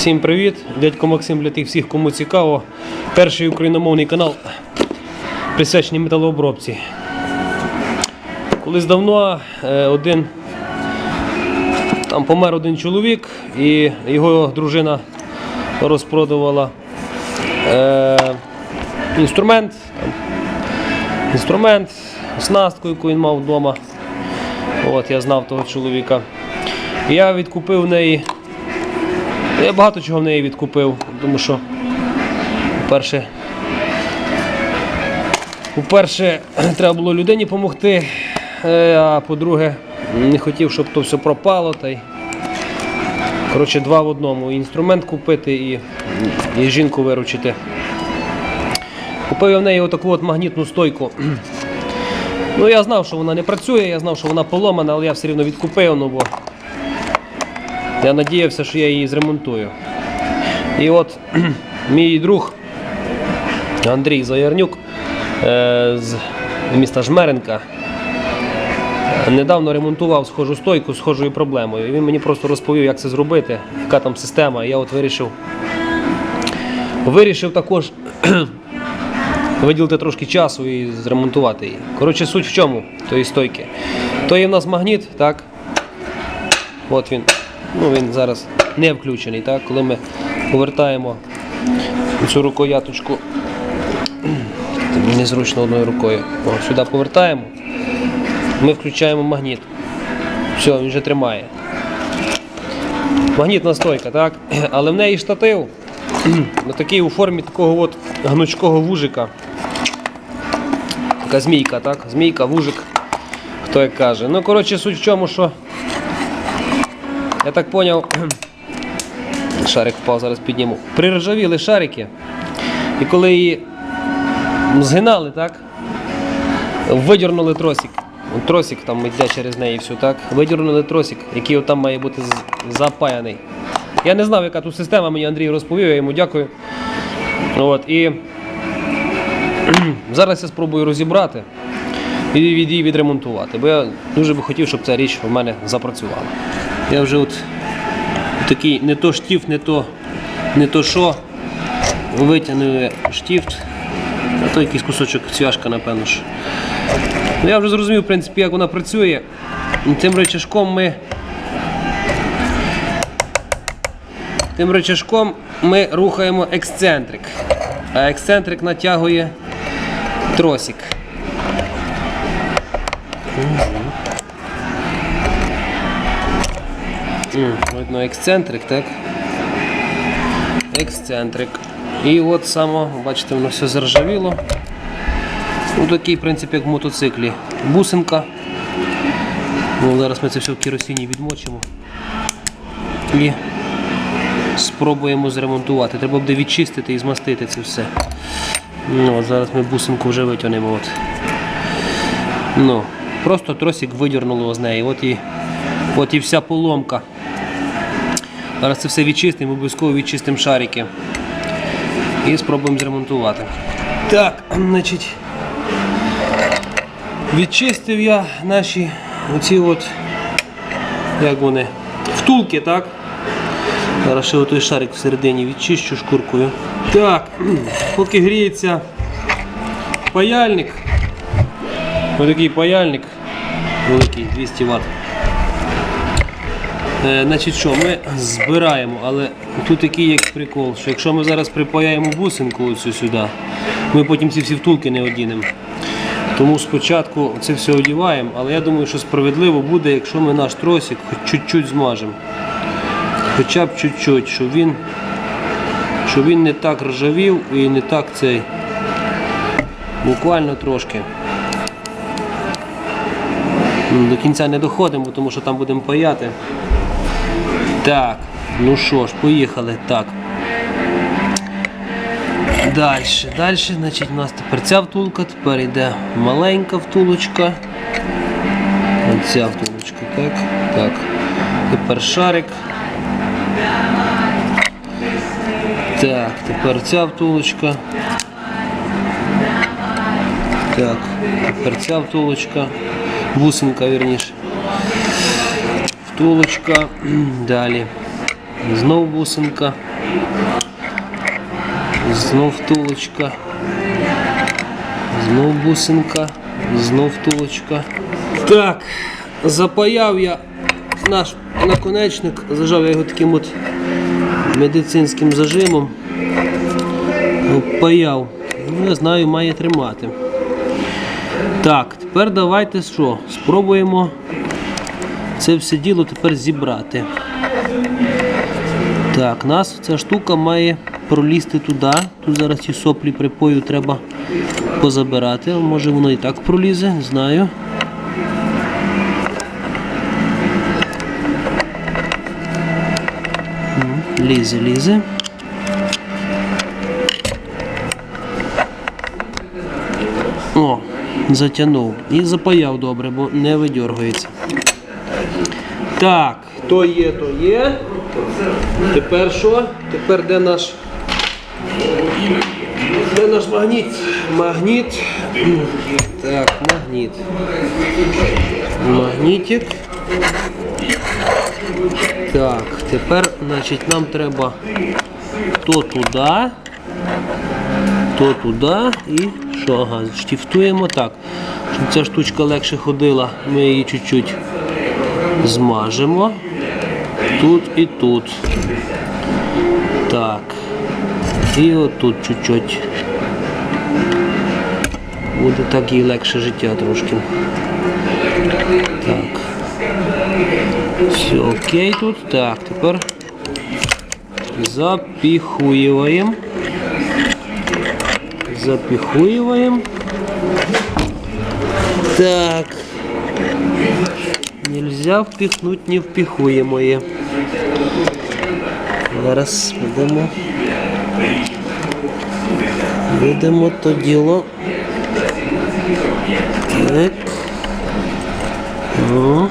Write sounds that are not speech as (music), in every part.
Всім привіт! Дядько Максим для тих всіх, кому цікаво. Перший україномовний канал присвячений металообробці. Колись давно е, один там помер один чоловік і його дружина розпродувала е, інструмент, там, інструмент, оснастку, яку він мав вдома. От, я знав того чоловіка. Я відкупив в неї. Я багато чого в неї відкупив, тому що, по-перше, (clears throat) треба було людині допомогти, а по-друге, не хотів, щоб то все пропало. Та й, коротше, два в одному. І інструмент купити і, і жінку виручити. Купив я в неї отаку от магнітну стойку. (clears throat) Ну, я знав, що вона не працює, я знав, що вона поломана, але я все рівно відкупив, ну бо я надіявся, що я її зремонтую. І от (clears throat) мій друг Андрій Заярнюк е, з міста Жмеренка недавно ремонтував схожу стойку з схожою проблемою. І він мені просто розповів, як це зробити, яка там система. І я от вирішив, вирішив також (clears throat) виділити трошки часу і зремонтувати її. Коротше, суть в чому тої стойки. То є в нас магніт, так? От він. Ну, він зараз не включений, так? Коли ми повертаємо цю рукояточку, незручно одною рукою. О, сюди повертаємо, ми включаємо магніт. Все, він вже тримає. Магнітна стойка, так? Але в неї штатив (clears throat) такий у формі такого от гнучкого вужика. Така змійка, так? Змійка, вужик, хто як каже. Ну, коротше, суть в чому, що я так поняв, (clears throat) шарик впав, зараз підніму. Приржавіли шарики. І коли її згинали, так? Видірнули тросик. Тросик там йде через неї всю, так? Видірнули тросик, який там має бути запаяний. Я не знав, яка тут система, мені Андрій розповів, я йому дякую. От, і (clears throat) зараз я спробую розібрати і її відремонтувати. Бо я дуже би хотів, щоб ця річ у мене запрацювала. Я вже от такий не то штіфт, не то, не то що. Витягнули штіфт, а то якийсь кусочок цвяшка, напевно. ж. Ну, я вже зрозумів, в принципі, як вона працює. Тим речашком ми. Тим речашком ми рухаємо ексцентрик. А ексцентрик натягує тросик. Видно ексцентрик, так? Ексцентрик. І от само, бачите, воно все заржавіло. Ну, такий, в принципі, як в мотоциклі. Бусинка. Ну, зараз ми це все в керосині відмочимо. І спробуємо зремонтувати. Треба буде відчистити і змастити це все. Ну, от зараз ми бусинку вже витягнемо. От. Ну, просто тросик видірнуло з неї. От і, от і вся поломка. Зараз це все відчистимо, обов'язково відчистимо шарики. І спробуємо зремонтувати. Так, значить, відчистив я наші оці от, як вони, втулки, так? Зараз ще той шарик всередині відчищу шкуркою. Так, (clears throat) поки гріється паяльник. Ось такий паяльник великий, 200 Вт. Е, значить що, ми збираємо, але тут такий як прикол, що якщо ми зараз припаяємо бусинку оцю сюди, ми потім ці всі втулки не одінемо. Тому спочатку це все одіваємо, але я думаю, що справедливо буде, якщо ми наш тросик хоч чуть-чуть змажемо. Хоча б чуть-чуть, щоб він, щоб він не так ржавів і не так цей. Буквально трошки. До кінця не доходимо, тому що там будемо паяти. Так, ну що ж, поїхали. Так. Далі, далі, значить, у нас тепер ця втулка, тепер йде маленька втулочка. Оця втулочка, так. Так. Тепер шарик. Так, тепер ця втулочка. Так, тепер ця втулочка. Бусинка, вірніше. Втулочка. (clears throat) Далі. Знов бусинка. Знов втулочка. Знов бусинка. Знов втулочка. Так, запаяв я наш наконечник, зажав я його таким от медицинським зажимом. Паяв. Ну, я знаю, має тримати. Так, тепер давайте що? Спробуємо це все діло тепер зібрати. Так, нас ця штука має пролізти туди. Тут зараз ці соплі припою треба позабирати. Може воно і так пролізе, не знаю. Лізе, лізе. О, затягнув. І запаяв добре, бо не видьоргується. Так, то є, то є. Тепер що? Тепер де наш. Де наш магніт? Магніт. Так, магніт. Магнітик. Так, тепер, значить, нам треба то туди, то туди і що? Ага, штифтуємо так. Щоб ця штучка легше ходила, ми її чуть-чуть змажемо. Тут і тут. Так. І отут чуть-чуть. Буде так їй легше життя трошки. Так. Все окей тут. Так, тепер запіхуємо. Запіхуємо. Так. Нельзя впихнуть невпихуємое. Зараз будемо. Будемо то діло. Так. О.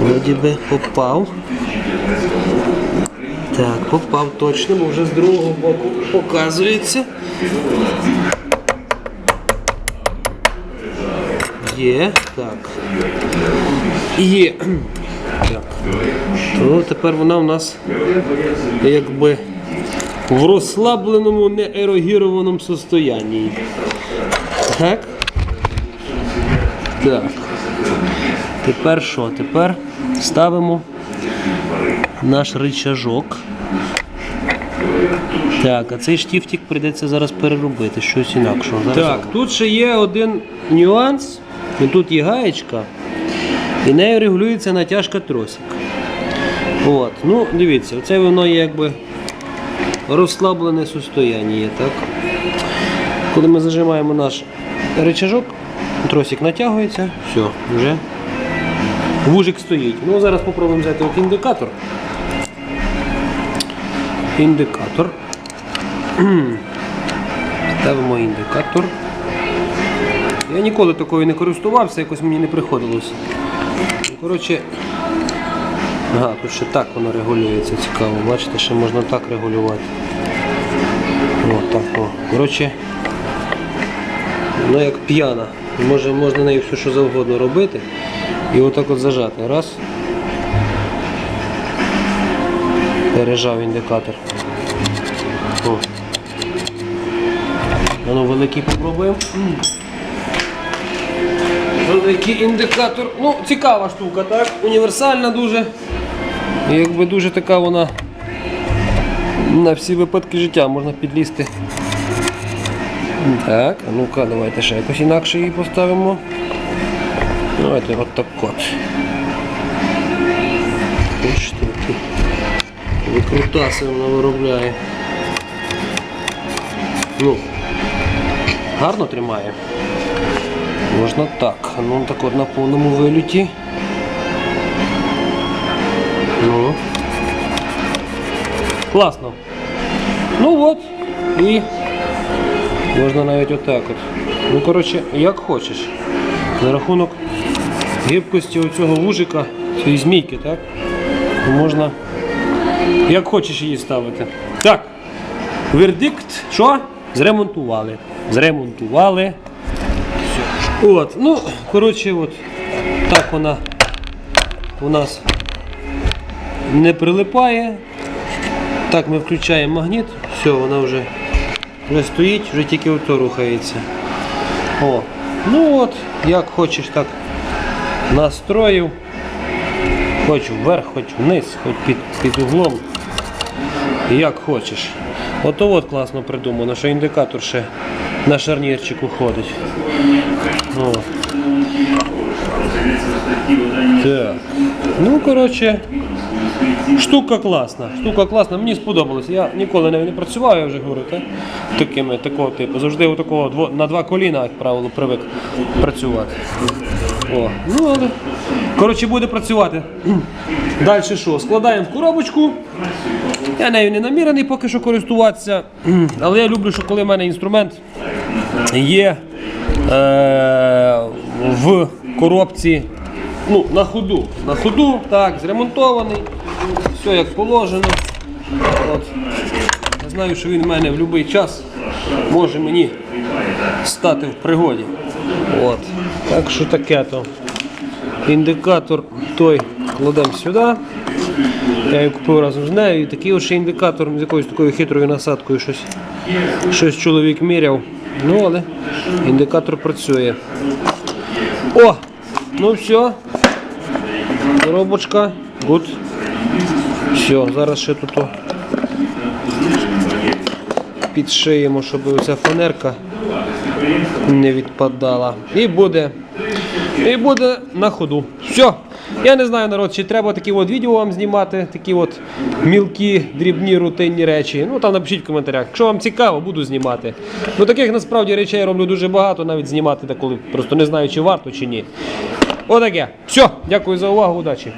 Вроді би попав. Так, попав точно, бо вже з другого боку показується. Є, так. Є. Так. То тепер вона в нас якби в розслабленому, неерогірованому состоянні. Так. Так. Тепер що? Тепер ставимо наш рычажок. Так, а цей штифтик прийдеться зараз переробити, щось інакшого. так, тут ще є один нюанс. Ну, Тут є гаєчка, і нею регулюється натяжка тросик. От, ну, дивіться, оце воно є якби розслаблене состояння, так? Коли ми зажимаємо наш рычажок, тросик натягується, все, вже вужик стоїть. Ну, зараз спробуємо взяти от індикатор. Індикатор. (clears throat) Ставимо індикатор. Я ніколи такою не користувався, якось мені не приходилось. Коротше, ага, тут ще так воно регулюється, цікаво. Бачите, ще можна так регулювати. О, так, о. Коротше, воно як п'яна. Може, можна нею все що завгодно робити. І отак от зажати. Раз. Пережав індикатор. О. Ну великий попробуємо. Великий індикатор. Ну, цікава штука, так? Універсальна дуже. І якби дуже така вона на всі випадки життя можна підлізти. Так, ну-ка, давайте ще якось інакше її поставимо. Давайте от так от. Викрутаси вона виробляє. Ну, гарно тримає. Можна так. Ну так от на повному виліті. Ну. Класно. Ну от. І можна навіть отак от. Ну, коротше, як хочеш. За рахунок гибкості оцього вужика, цієї змійки, так? Можна як хочеш її ставити. Так. Вердикт, що? Зремонтували. Зремонтували. От, ну, коротше, от так вона у нас не прилипає. Так, ми включаємо магніт, все, вона вже, вже стоїть, вже тільки ото рухається. О, ну от, як хочеш, так настроїв. Хоч вверх, хоч вниз, хоч під, під углом. Як хочеш. Ото от класно придумано, що індикатор ще на шарнірчику ходить. О. Так. Ну, коротше, штука класна. Штука класна, мені сподобалось. Я ніколи не працював, я вже говорю, та? такими, такого типу. Завжди у такого на два коліна, як правило, привик працювати. О, ну але. Коротше, буде працювати. Далі що? Складаємо в коробочку. Я нею не намірений поки що користуватися. Але я люблю, що коли в мене інструмент є е, в коробці ну, на ходу. На ходу, так, зремонтований, все як положено. От. Я знаю, що він в мене в будь-який час може мені стати в пригоді. От. Так що таке то. Індикатор той кладемо сюди. Я його купив разом з нею. І такий ще індикатор з якоюсь такою хитрою насадкою щось, щось чоловік міряв. Ну, але індикатор працює. О! Ну все. Коробочка. Гуд. Все, зараз ще тут підшиємо, щоб оця фанерка не відпадала. І буде. І буде на ходу. Все. Я не знаю, народ, чи треба такі от відео вам знімати, такі от мілкі, дрібні, рутинні речі. Ну там напишіть в коментарях. Якщо вам цікаво, буду знімати. Ну таких насправді речей я роблю дуже багато, навіть знімати деколи. Просто не знаю, чи варто, чи ні. Отаке. Все, дякую за увагу, удачі.